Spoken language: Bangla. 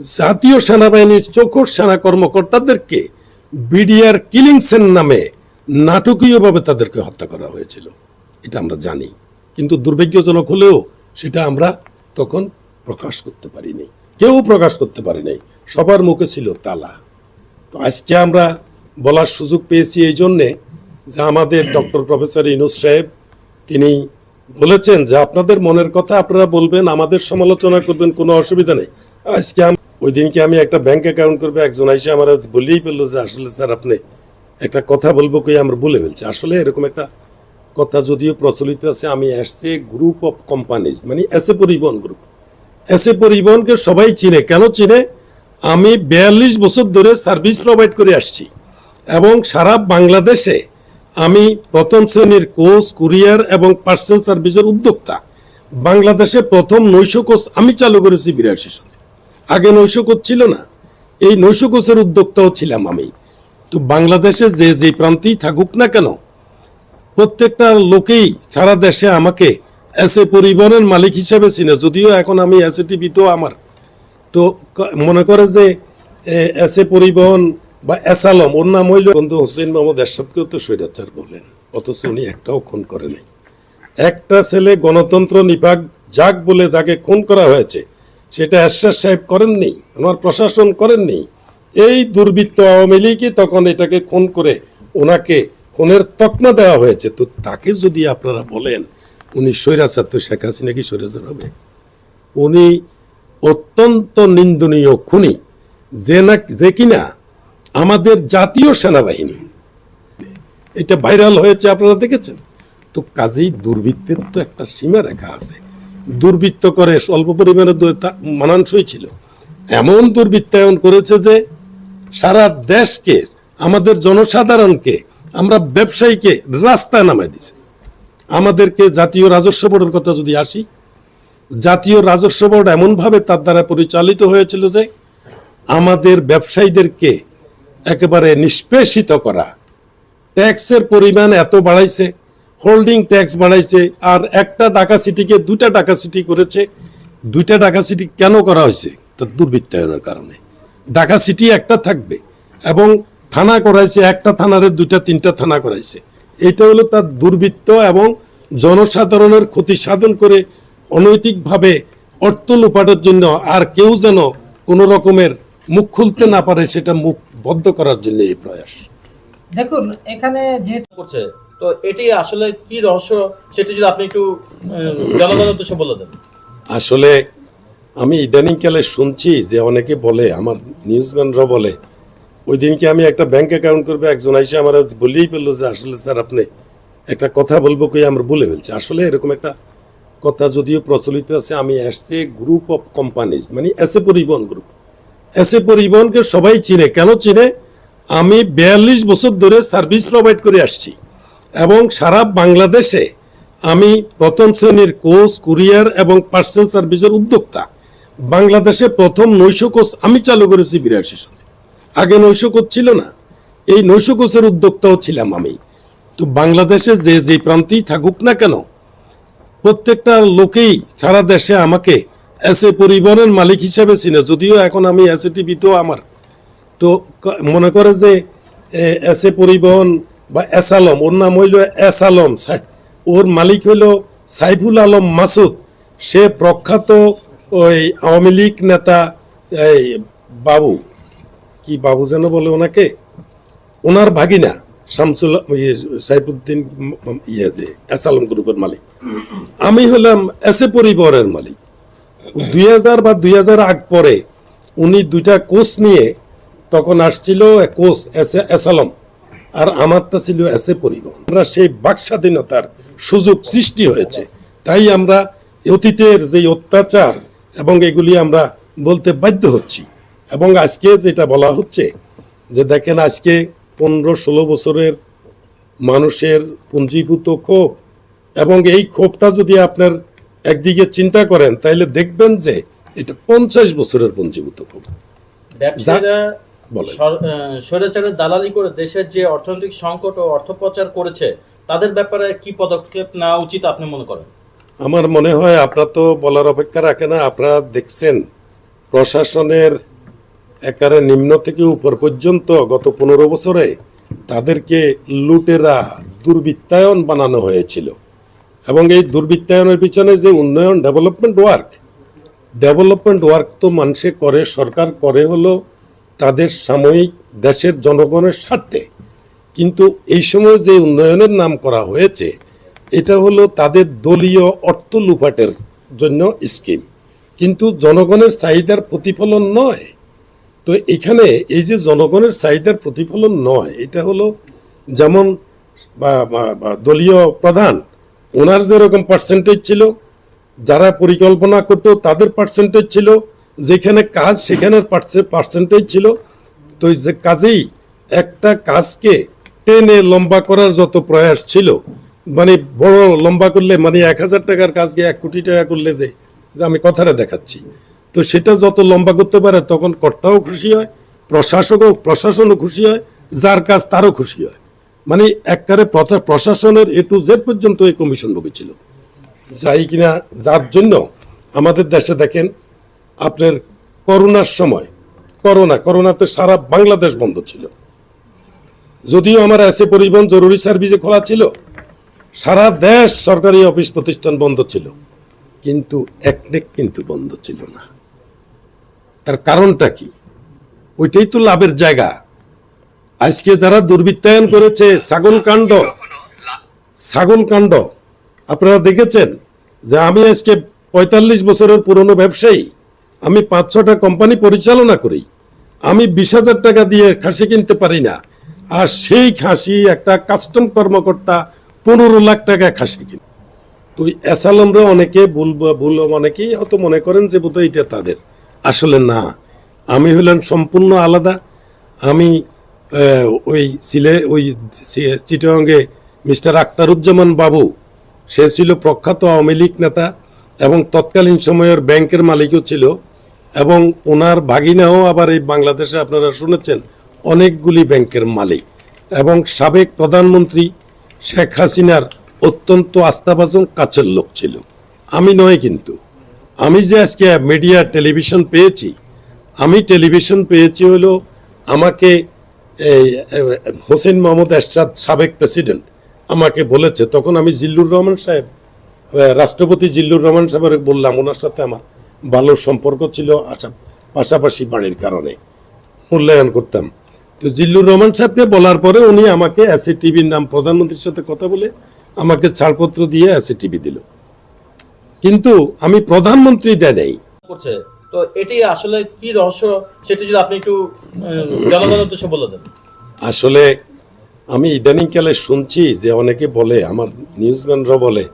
জাতীয় সেনাবাহিনীর চৌখর সেনা কর্মকর্তাদেরকে বিডিআর কিলিংসের নামে নাটকীয়ভাবে তাদেরকে হত্যা করা হয়েছিল। এটা আমরা জানি। কিন্তু দুর্ভাগ্যজনক হলেও সেটা আমরা তখন প্রকাশ করতে পারিনি। কেউ প্রকাশ করতে পারিনি। সবার মুখে ছিল তালা। তো আজকে আমরা বলার সুযোগ পেয়েছি এই জন্যে যে আমাদের ডক্টর প্রফেসর ইনুস সাহেব, তিনি বলেছেন যে আপনাদের মনের কথা আপনারা বলবেন, আমাদের সমালোচনা করবেন, কোনো অসুবিধা নেই। আজকে ওই দিনকে আমি একটা ব্যাংক অ্যাকাউন্ট করব, একজন এসে আমার বলেই পেল যে আসলে স্যার আপনি একটা কথা বলব কই আমরা বলে ফেলছি। আসলে এরকম একটা কথা যদিও প্রচলিত আছে, আমি আসছে গ্রুপ অফ কোম্পানিজ মানে এসে পরিবহন গ্রুপ এসে পরিবহনকে সবাই চিনে। কেন চিনে? আমি বিয়াল্লিশ বছর ধরে সার্ভিস প্রোভাইড করে আসছি এবং সারা বাংলাদেশে আমি প্রথম শ্রেণির কোচ কুরিয়ার এবং পার্সেল সার্ভিসের উদ্যোক্তা। বাংলাদেশে প্রথম নৈশ কোচ আমি চালু করেছি বিরাশি সালে। আগে নৈশ কোচ ছিল না। এই নৈশকোচের উদ্যোক্তাও ছিলাম আমি। তো বাংলাদেশে যে যে প্রান্তেই থাকুক না কেন, প্রত্যেকটা লোকেই সারা দেশে আমাকে এসে পরিবহনের মালিক হিসেবে চিনে। যদিও এখন আমি এসে টিভিতেও আমার। তো মনে করে যে এস এ পরিবহন বা এসালম ওর নাম হইল বন্ধু হোসেন মোহাম্মদ এরশাদকেও তো স্বৈরাচার বললেন অথচ উনি একটাও খুন করে একটা ছেলে গণতন্ত্র নিপাক যাক বলে যাকে খুন করা হয়েছে সেটা এরশাদ সাহেব করেননি, আমার প্রশাসন করেননি। এই দুর্বৃত্ত আওয়ামী লীগই তখন এটাকে খুন করে ওনাকে খুনের তকমা দেওয়া হয়েছে। তো তাকে যদি আপনারা বলেন, উনি স্বৈরাচার, তো শেখ হাসিনা কি স্বৈরাচার হবে? উনি অত্যন্ত নিন্দনীয় খুনি, যে না, যে কিনা আমাদের জাতীয় সেনাবাহিনী। এটা ভাইরাল হয়েছে, আপনারা দেখেছেন? তো কাজেই দুর্বৃত্তের তো একটা সীমা রেখা আছে। দুর্বৃত্ত করে স্বল্প পরিমাণে মানানসই ছিল। এমন দুর্বৃত্তায়ন করেছে যে সারা দেশকে, আমাদের জনসাধারণকে, আমরা ব্যবসায়ীকে রাস্তায় নামাই দিছে। আমাদেরকে জাতীয় রাজস্ব বোর্ডের কথা যদি আসি, জাতীয় রাজস্ব বোর্ড এমনভাবে তার দ্বারা পরিচালিত হয়েছিল যে আমাদের ব্যবসায়ীদেরকে একেবারে নিষ্পেষিত করা। ট্যাক্সের পরিমাণ এত বাড়াইছে হোল্ডিং ট্যাক্স বাড়াইছে আর একটা ঢাকা সিটিকে দুইটা ঢাকা সিটি করেছে। দুইটা ঢাকা সিটি কেন করা হয়েছে? তো দুর্বৃত্তায়নের কারণে। ঢাকা সিটি একটা থাকবে এবং থানা করাইছে একটা থানারে দুইটা তিনটা থানা করাইছে। এটা হলো তার দুর্বৃত্ত এবং জনসাধারণের ক্ষতি সাধন করে অনৈতিকভাবে অর্থ লোপাটের জন্য আর কেউ যেন কোনো রকমের মুখ খুলতে না পারে সেটা মুখ বদ্ধ করার জন্য এই প্রয়াস। দেখুন এখানে যেহেতু করছে তো এটি আসলে কি রহস্য সেটি যদি আপনি একটু জনগণের উদ্দেশ্যে বলে দেন। আসলে আমি ইদানিংকালে শুনছি যে অনেকে বলে, আমার নিউজম্যানরা বলে, ওই দিনকে আমি একটা ব্যাংক অ্যাকাউন্ট করবে? একজন এসে আমার বলেই পেল যে আসলে স্যার আপনি একটা কথা বলব কই, আমরা বলে ফেলছি। আসলে এরকম একটা কথা যদিও প্রচলিত আছে, আমি আসছে গ্রুপ অফ কোম্পানিজ মানে এসে পরিবহন গ্রুপ এসে পরিবহনকে সবাই চিনে। কেন চিনে? আমি বিয়াল্লিশ বছর ধরে সার্ভিস প্রোভাইড করে আসছি। এবং সারা বাংলাদেশে আমি প্রথম শ্রেণির কোচ, কুরিয়ার এবং পার্সেল সার্ভিসের উদ্যোক্তা। বাংলাদেশে প্রথম নৈশ কোচ আমি চালু করেছি বিরাশি সালে। আগে নৈশ কোচ ছিল না, এই নৈশ কোচের উদ্যোক্তাও ছিলাম আমি। তো বাংলাদেশে যে যে প্রান্তেই থাকুক না কেন, প্রত্যেকটা লোকেই সারা দেশে আমাকে এসে পরিবহনের মালিক হিসেবে চিনে, যদিও এখন আমি এসে টিভিতেও আমার। তো মনে করে যে এসে পরিবহন বা এসালম ওর নাম হইল এসালম ওর মালিক হইল সাইফুল আলম মাসুদ। সে প্রখ্যাত ওই আওয়ামী লীগ নেতা এই বাবু কি বাবু যেন বলে ওনাকে? ওনার ভাগিনা শামসুল ইয়ে, সাইফুদ্দিন ইয়ে যে এসালম গ্রুপের মালিক। আমি হলাম এসে পরিবারের মালিক। দুই হাজার বা দুই হাজার আগ পরে উনি দুইটা কোচ নিয়ে তখন আসছিল কোচ এসে এসালম আর আমারটা ছিল এসে পরিবহন। আমরা সেই বাক স্বাধীনতার সুযোগ সৃষ্টি হয়েছে। তাই আমরা অতীতের যে অত্যাচার এবং এগুলি আমরা বলতে বাধ্য হচ্ছি। এবং আজকে যেটা বলা হচ্ছে যে দেখেন আজকে পনেরো ষোলো বছরের মানুষের পুঞ্জীভূত ক্ষোভ এবং এই ক্ষোভটা যদি আপনার একদিকে চিন্তা করেন তাহলে দেখবেন যে এটা পঞ্চাশ বছরের পুঞ্জীভূত ক্ষোভ। বলেন। স্বৈরাচারের দালালি করে দেশের যে অর্থনৈতিক সংকট ও অর্থপ্রচার করেছে তাদের ব্যাপারে কি পদক্ষেপ নেওয়া উচিত আপনি মনে করেন আমার মনে হয় আপনার তো বলার অপেক্ষা রাখে না আপনারা দেখছেন প্রশাসনের একারে নিম্ন থেকে উপর পর্যন্ত গত পনেরো বছরে তাদেরকে লুটেরা দুর্বৃত্তায়ন বানানো হয়েছিল এবং এই দুর্বৃত্তায়নের পিছনে যে উন্নয়ন ডেভেলপমেন্ট ওয়ার্ক ডেভেলপমেন্ট ওয়ার্ক তো মানুষে করে সরকার করে হলো তাদের সাময়িক দেশের জনগণের স্বার্থে। কিন্তু এই সময় যে উন্নয়নের নাম করা হয়েছে, এটা হলো তাদের দলীয় অর্থ লুপাটের জন্য স্কিম। কিন্তু জনগণের চাহিদার প্রতিফলন নয়। তো এখানে এই যে জনগণের চাহিদার প্রতিফলন নয়, এটা হলো যেমন দলীয় প্রধান, ওনার যেরকম পার্সেন্টেজ ছিল, যারা পরিকল্পনা করতো তাদের পার্সেন্টেজ ছিল যেখানে কাজ, সেখানের পার্সেন্টেজ ছিল। তো যে কাজেই একটা কাজকে টেনে লম্বা করার যত প্রয়াস ছিল মানে বড় লম্বা করলে মানে এক হাজার টাকার কাজকে এক কোটি টাকা করলে যে আমি কথাটা দেখাচ্ছি। তো সেটা যত লম্বা করতে পারে, তখন কর্তাও খুশি হয়, প্রশাসকও, প্রশাসনও খুশি হয়, যার কাজ তারও খুশি হয়। মানে প্রথা- প্রশাসনের এ টু জেড পর্যন্ত এই কমিশন ঢুকেছিল যাই কিনা, যার জন্য আমাদের দেশে দেখেন আপনার করোনার সময়, করোনা, করোনাতে সারা বাংলাদেশ বন্ধ ছিল। যদিও আমার এসে পরিবহন জরুরি সার্ভিসে খোলা ছিল, সারা দেশ সরকারি অফিস প্রতিষ্ঠান বন্ধ ছিল, কিন্তু একনেক কিন্তু বন্ধ ছিল না। তার কারণটা কি? ওইটাই তো লাভের জায়গা। আজকে যারা দুর্বৃত্তায়ন করেছে, ছাগল কাণ্ড ছাগল কাণ্ড, আপনারা দেখেছেন যে আমি আজকে পঁয়তাল্লিশ বছরের পুরনো ব্যবসায়ী আমি পাঁচ, ছটা কোম্পানি পরিচালনা করি। আমি বিশ হাজার টাকা দিয়ে খাসি কিনতে পারি না। আর সেই খাসি একটা কাস্টম কর্মকর্তা পনেরো লাখ টাকা খাসি কিনে। তো অ্যাসালমরা অনেকে ভুল ভুল অনেকেই হয়তো মনে করেন যে বোধহয় এটা তাদের। আসলে না। আমি হলেন সম্পূর্ণ আলাদা। আমি ওই সিলে, ওই চিটাগাঙ্গে মিস্টার আক্তারুজ্জামান বাবু, সে ছিল প্রখ্যাত আওয়ামী লীগ নেতা এবং তৎকালীন সময়ের ব্যাংকের মালিকও ছিল। এবং ওনার ভাগিনাও আবার এই বাংলাদেশে আপনারা শুনেছেন, অনেকগুলি ব্যাংকের মালিক এবং সাবেক প্রধানমন্ত্রী শেখ হাসিনার অত্যন্ত আস্থাভাজন কাছের লোক ছিল। আমি নয় কিন্তু, আমি যে আজকে মিডিয়া টেলিভিশন পেয়েছি, আমি টেলিভিশন পেয়েছি হলো আমাকে হোসেন মোহাম্মদ এরশাদ সাবেক প্রেসিডেন্ট আমাকে বলেছে, তখন আমি জিল্লুর রহমান সাহেব, রাষ্ট্রপতি জিল্লুর রহমান সাহেবের বললাম ওনার সাথে আমার ভালো সম্পর্ক ছিল আশা- পাশাপাশি বাড়ির কারণে। মূল্যায়ন করতাম। তো জিল্লুর রহমান সাহেবকে বলার পরে উনি আমাকে এসএ টিভির নাম প্রধানমন্ত্রীর সাথে কথা বলে আমাকে ছাড়পত্র দিয়ে এসএ টিভি দিল। কিন্তু আমি প্রধানমন্ত্রী দেয় নেই। করছে। তো এটি আসলে কি রহস্য? সেটি যদি আপনি একটু জনগণের উদ্দেশ্যে বলে দেন। আসলে আমি ইদানিংকালে শুনছি যে অনেকে বলে আমার নিউজম্যানরা বলে